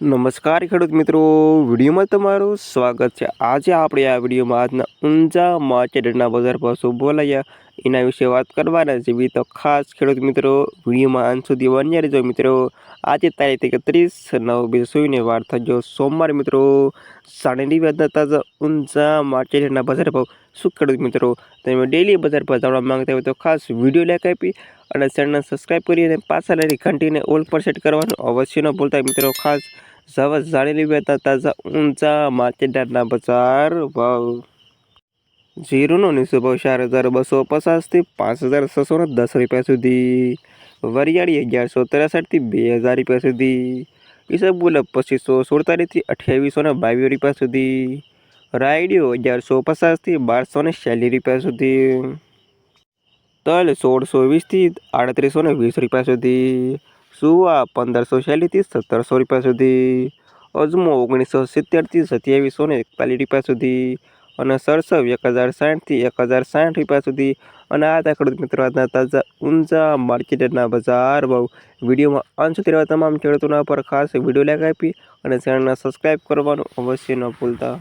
નમસ્કાર ખેડૂત મિત્રો. વિડીયોમાં તમારું સ્વાગત છે. આજે આપણે આ વિડીયોમાં આજના ઊંઝા માર્કેટના બજાર પર શું બોલાયા એના વિશે વાત કરવાના જેવી તો ખાસ ખેડૂત મિત્રો, વિડીયોમાં અંત સુધી બન્યા રહેજો મિત્રો. આજે તારીખ એકત્રીસ નવ બે સુઈને વાર થજો સોમવાર મિત્રો. સાડેની વ્યાજના તાજા ઊંચા માર્કેટના બજાર ભાવ. શું ખેડૂત મિત્રો, તમે ડેલી બજાર ભાવ જાણવા માંગતા હોય તો ખાસ વીડિયો લાઈક આપી અને ચેનલને સબસ્ક્રાઈબ કરી અને પાછા લઈને ઘંટીને ઓલ પર સેટ કરવાનું અવશ્ય ન ભૂલતા મિત્રો. ખાસ જવા જાણી લેવા તાજા ઊંચા માર્કેટના બજાર ભાવ. જીરુનો નીચો ચાર હજાર બસો પચાસથી પાંચ હજાર છસો ને દસ રૂપિયા સુધી. વરિયાળી અગિયારસો ત્રેસઠથી બે હજાર રૂપિયા સુધી. ઈસબગુલ પચીસો સુડતાલીસથી અઠ્યાવીસો ને બાવીસ રૂપિયા સુધી. રાયડીઓ અગિયારસો પચાસથી બારસો ને ચાલીસ રૂપિયા સુધી. તલ સોળસો વીસથી આડત્રીસો ને વીસ રૂપિયા સુધી. સુવા પંદરસો ચાલીસથી સત્તરસો રૂપિયા સુધી. અજમો ઓગણીસો સિત્તેરથી સત્યાવીસો ને એકતાલીસ રૂપિયા સુધી. અને સરસવ એક હજાર સાઠથી એક હજાર સાઠ રૂપિયા સુધી. અને આ હતા ખેડૂત મિત્રો આજના તાજા ઊંચા માર્કેટના બજાર ભાવ. વિડીયોમાં અંશ રહેવા તમામ ખેડૂતોના પર ખાસ વીડિયો લાઈક આપી અને ચેનલને સબસ્ક્રાઈબ કરવાનું અવશ્ય ન ભૂલતા.